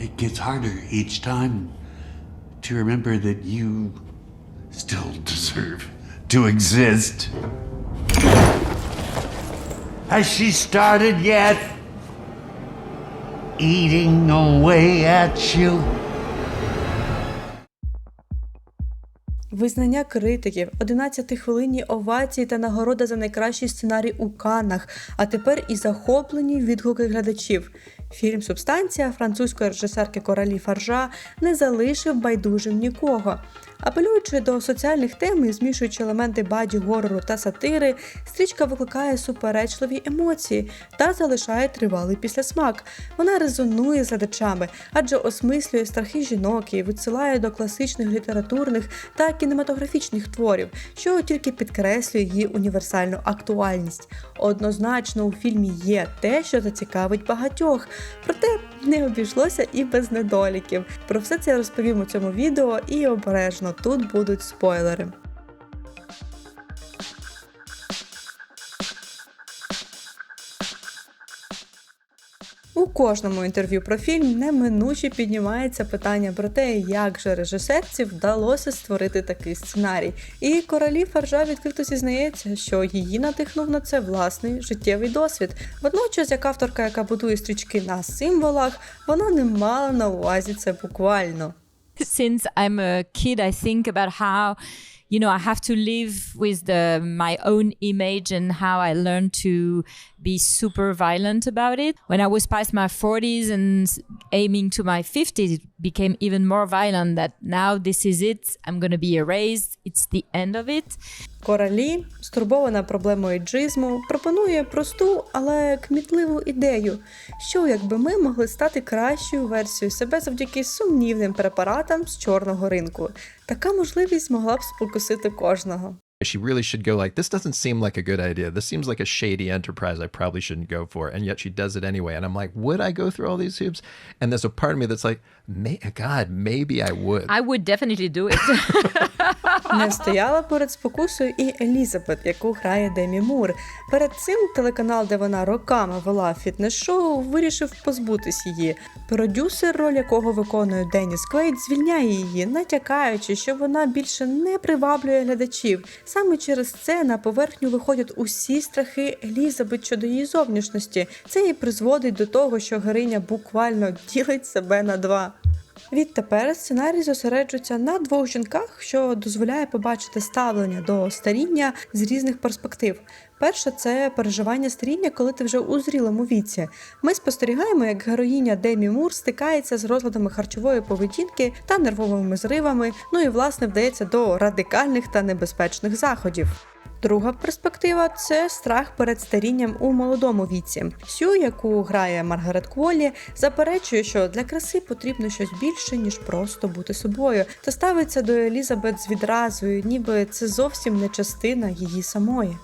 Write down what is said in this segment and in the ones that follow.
It gets harder each time to remember that you still deserve to exist. Has she started yet? Eating away at you? Визнання критиків, 11 хвилинні овації та нагорода за найкращий сценарій у Каннах, а тепер і захоплені відгуки глядачів. Фільм Субстанція французької режисерки Коралі Фаржа не залишив байдужим нікого. Апелюючи до соціальних тем і змішуючи елементи баді горору та сатири, стрічка викликає суперечливі емоції та залишає тривалий післясмак. Вона резонує з глядачами, адже осмислює страхи жінок і відсилає до класичних літературних та кінематографічних творів, що тільки підкреслює її універсальну актуальність. Однозначно у фільмі є те, що зацікавить багатьох, проте не обійшлося і без недоліків. Про все це розповім у цьому відео і обережно тут будуть спойлери. У кожному інтерв'ю про фільм неминуче піднімається питання про те, як же режисерці вдалося створити такий сценарій. І королі Фаржа відкрито зізнається, що її надихнув на це власний життєвий досвід. Водночас, як авторка, яка будує стрічки на символах, вона не мала на увазі це буквально. since I'm a kid, I think about how, you know, I have to live with the my own image and how I learned to be super violent about it. When I was past my 40s and aiming to my 50s, it became even more violent. That now this is it. I'm gonna be erased. It's the end of it. Королі, стурбована проблемою джизму, пропонує просту, але кмітливу ідею, що якби ми могли стати кращою версією себе завдяки сумнівним препаратам з чорного ринку. Така можливість могла б спокусити кожного. She really should go like this doesn't seem like a good idea this seems like a shady enterprise i probably shouldn't go for and yet she does it anyway and i'm like would i go through all these hoops and there's a part of me that's like May, god maybe i would I would definitely do it. Не стояла перед спокусою і Елізабет, яку грає Демі Мур. Перед цим телеканал, де вона роками вела фітнес-шоу, вирішив позбутись її. Продюсер, роль якого виконує Деніс Квейт, звільняє її, натякаючи, що вона більше не приваблює глядачів. Саме через це на поверхню виходять усі страхи Елізабет щодо її зовнішності. Це і призводить до того, що героїня буквально ділить себе на два. Відтепер сценарій зосереджується на двох жінках, що дозволяє побачити ставлення до старіння з різних перспектив. Перше це переживання старіння, коли ти вже у зрілому віці. Ми спостерігаємо, як героїня Демі Мур стикається з розладами харчової поведінки та нервовими зривами. Ну і власне вдається до радикальних та небезпечних заходів. Друга перспектива це страх перед старінням у молодому віці. Сю, яку грає Маргарет Кволі, заперечує, що для краси потрібно щось більше, ніж просто бути собою, та ставиться до Елізабет з відразою, ніби це зовсім не частина її самої.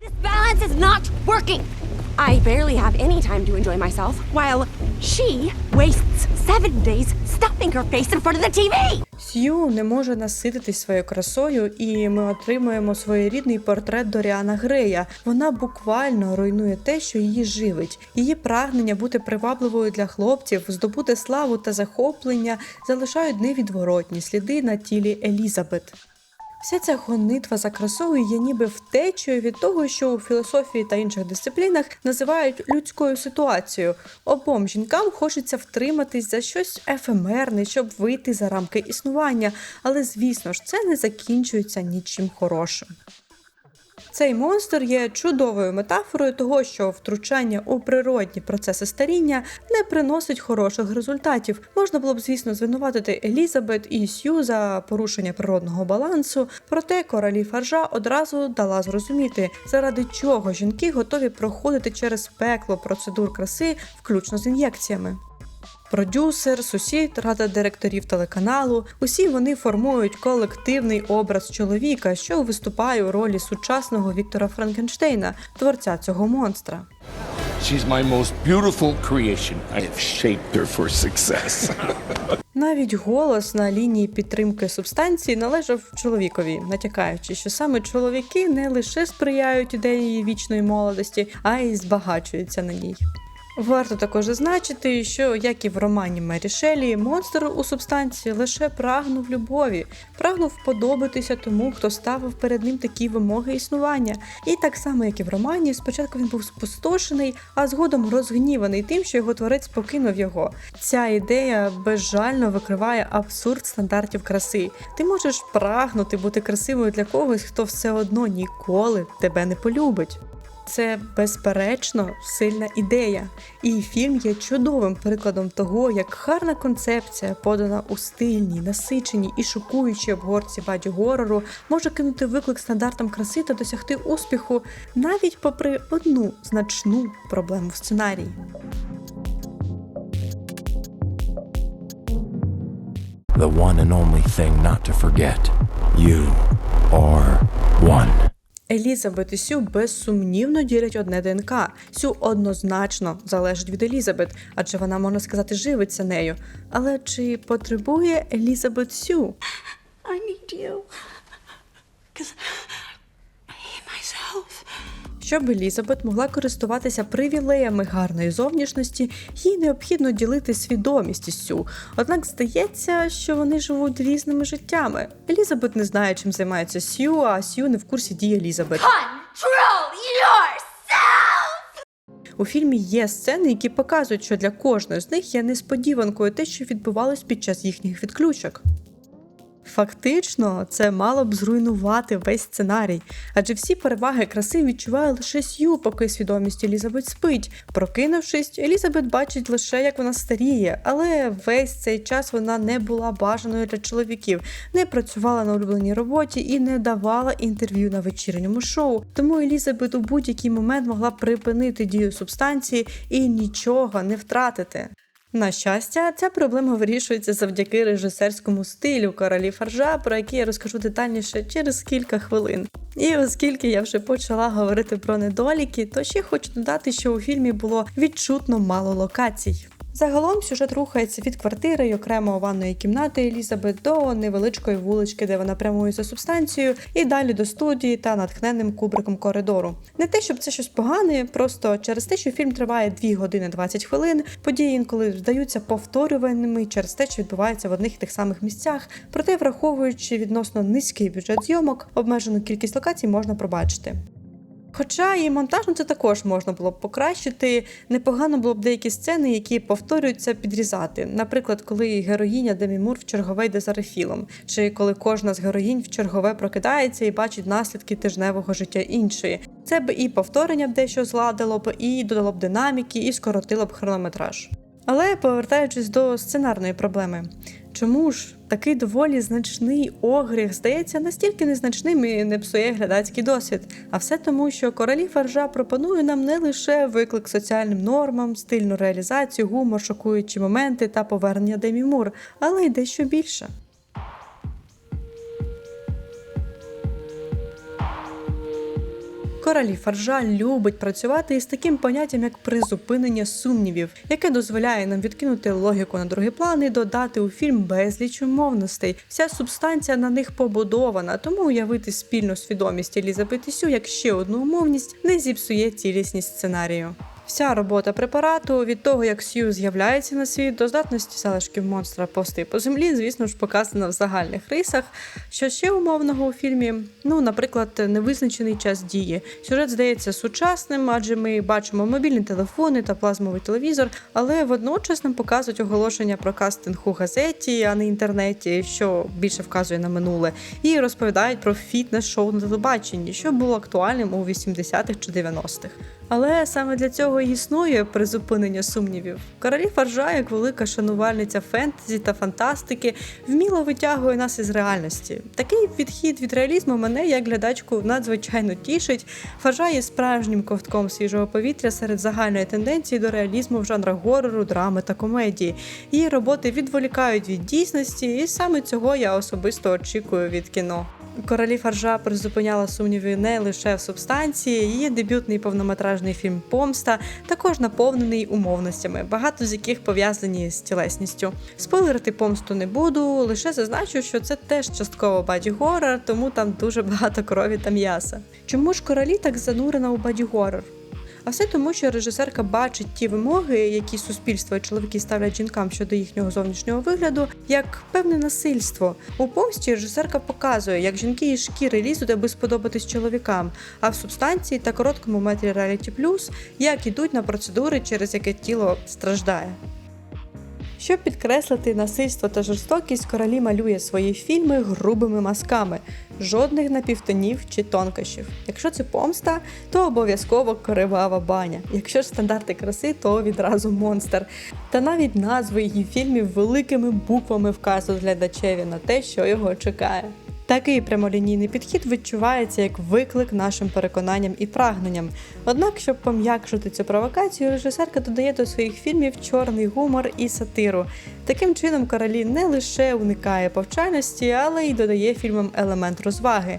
This balance is not working. I barely have any time to enjoy myself, while she wastes seven days stuffing her face in front of the TV. Сью не може насититись своєю красою, і ми отримуємо своєрідний портрет Доріана Грея. Вона буквально руйнує те, що її живить. Її прагнення бути привабливою для хлопців, здобути славу та захоплення залишають невідворотні сліди на тілі Елізабет. Вся ця гонитва за красою є ніби втечею від того, що у філософії та інших дисциплінах називають людською ситуацією. Обом жінкам хочеться втриматись за щось ефемерне, щоб вийти за рамки існування, але звісно ж, це не закінчується нічим хорошим. Цей монстр є чудовою метафорою того, що втручання у природні процеси старіння не приносить хороших результатів. Можна було б, звісно, звинуватити Елізабет і Сью за порушення природного балансу, проте королі Фаржа одразу дала зрозуміти, заради чого жінки готові проходити через пекло процедур краси, включно з ін'єкціями. Продюсер, сусід, рада директорів телеканалу усі вони формують колективний образ чоловіка, що виступає у ролі сучасного Віктора Франкенштейна, творця цього монстра. She's my most beautiful creation. I have shaped her for success. Навіть голос на лінії підтримки субстанції належав чоловікові, натякаючи, що саме чоловіки не лише сприяють ідеї вічної молодості, а й збагачуються на ній. Варто також зазначити, що як і в романі Мері Шелі, монстр у субстанції лише прагнув любові, прагнув подобатися тому, хто ставив перед ним такі вимоги існування. І так само, як і в романі, спочатку він був спустошений, а згодом розгніваний тим, що його творець покинув його. Ця ідея безжально викриває абсурд стандартів краси. Ти можеш прагнути бути красивою для когось, хто все одно ніколи тебе не полюбить. Це безперечно сильна ідея, і фільм є чудовим прикладом того, як гарна концепція, подана у стильній, насиченій і шокуючій обгорці баді горору, може кинути виклик стандартам краси та досягти успіху навіть попри одну значну проблему в сценарії. The one and only thing not to forget. You are one. Елізабет і Сю безсумнівно ділять одне ДНК. Сю однозначно залежить від Елізабет, адже вона, можна сказати, живиться нею. Але чи потребує Елізабет Сю? I need you. Myself. Щоб Елізабет могла користуватися привілеями гарної зовнішності, їй необхідно ділити свідомість із Сю. Однак здається, що вони живуть різними життями. Елізабет не знає, чим займається Сю, а Сю не в курсі дій Елізабет. Control yourself! У фільмі є сцени, які показують, що для кожної з них є несподіванкою те, що відбувалось під час їхніх відключок. Фактично, це мало б зруйнувати весь сценарій, адже всі переваги краси відчуває лише Сью, поки свідомість Елізабет спить. Прокинувшись, Елізабет бачить лише, як вона старіє, але весь цей час вона не була бажаною для чоловіків, не працювала на улюбленій роботі і не давала інтерв'ю на вечірньому шоу. Тому Елізабет у будь-який момент могла припинити дію субстанції і нічого не втратити. На щастя, ця проблема вирішується завдяки режисерському стилю королі Фаржа, про який я розкажу детальніше через кілька хвилин. І оскільки я вже почала говорити про недоліки, то ще хочу додати, що у фільмі було відчутно мало локацій. Загалом сюжет рухається від квартири й окремої ванної кімнати Елізабет до невеличкої вулички, де вона прямує за субстанцією, і далі до студії та натхненним кубриком коридору. Не те, щоб це щось погане, просто через те, що фільм триває 2 години 20 хвилин, події інколи здаються повторюваними через те, що відбувається в одних і тих самих місцях. Проте, враховуючи відносно низький бюджет зйомок, обмежену кількість локацій можна пробачити. Хоча і монтажно це також можна було б покращити. Непогано було б деякі сцени, які повторюються, підрізати. Наприклад, коли героїня Демі Мур в чергове йде за рефілом, чи коли кожна з героїнь в чергове прокидається і бачить наслідки тижневого життя іншої. Це б і повторення б дещо зладило б, і додало б динаміки, і скоротило б хронометраж. Але повертаючись до сценарної проблеми, чому ж такий доволі значний огріх здається настільки незначним і не псує глядацький досвід? А все тому, що королі фаржа пропонує нам не лише виклик соціальним нормам, стильну реалізацію, гумор, шокуючі моменти та повернення Демі Мур, але й дещо більше. Королі Фаржа любить працювати із таким поняттям, як призупинення сумнівів, яке дозволяє нам відкинути логіку на другий план і додати у фільм безліч умовностей. Вся субстанція на них побудована, тому уявити спільну свідомість Елізабет Ісю як ще одну умовність не зіпсує цілісність сценарію. Вся робота препарату від того, як Сью з'являється на світ, до здатності залишків монстра повсти по землі, звісно ж, показана в загальних рисах. Що ще умовного у фільмі? Ну, наприклад, невизначений час дії. Сюжет здається сучасним, адже ми бачимо мобільні телефони та плазмовий телевізор, але водночас нам показують оголошення про кастинг у газеті, а не інтернеті, що більше вказує на минуле, і розповідають про фітнес-шоу на телебаченні, що було актуальним у 80-х чи 90-х. Але саме для цього і існує призупинення сумнівів. Королі Фаржа, як велика шанувальниця фентезі та фантастики, вміло витягує нас із реальності. Такий відхід від реалізму мене як глядачку надзвичайно тішить. Фаржа є справжнім ковтком свіжого повітря серед загальної тенденції до реалізму в жанрах горору, драми та комедії. Її роботи відволікають від дійсності, і саме цього я особисто очікую від кіно. Королі Фаржа призупиняла сумніви не лише в субстанції. Її дебютний повнометражний фільм Помста також наповнений умовностями, багато з яких пов'язані з тілесністю. Спойлерити помсту не буду, лише зазначу, що це теж частково баді горор, тому там дуже багато крові та м'яса. Чому ж королі так занурена у баді горор? А все тому, що режисерка бачить ті вимоги, які суспільство і чоловіки ставлять жінкам щодо їхнього зовнішнього вигляду, як певне насильство. У помсті режисерка показує, як жінки із шкіри лізуть, аби сподобатись чоловікам, а в субстанції та короткому метрі Reality Plus як ідуть на процедури, через яке тіло страждає. Щоб підкреслити насильство та жорстокість, королі малює свої фільми грубими мазками, жодних напівтонів чи тонкощів. Якщо це помста, то обов'язково кривава баня. Якщо ж стандарти краси, то відразу монстр. Та навіть назви її фільмів великими буквами вказують глядачеві на те, що його чекає. Такий прямолінійний підхід відчувається як виклик нашим переконанням і прагненням. Однак, щоб пом'якшити цю провокацію, режисерка додає до своїх фільмів чорний гумор і сатиру. Таким чином, королі не лише уникає повчальності, але й додає фільмам елемент розваги.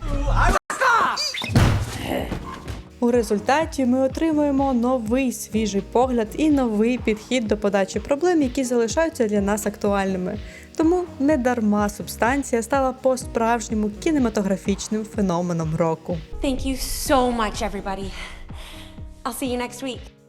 У результаті ми отримуємо новий свіжий погляд і новий підхід до подачі проблем, які залишаються для нас актуальними. Тому не дарма субстанція стала по-справжньому кінематографічним феноменом року. Thank you so much, everybody. I'll see you next week.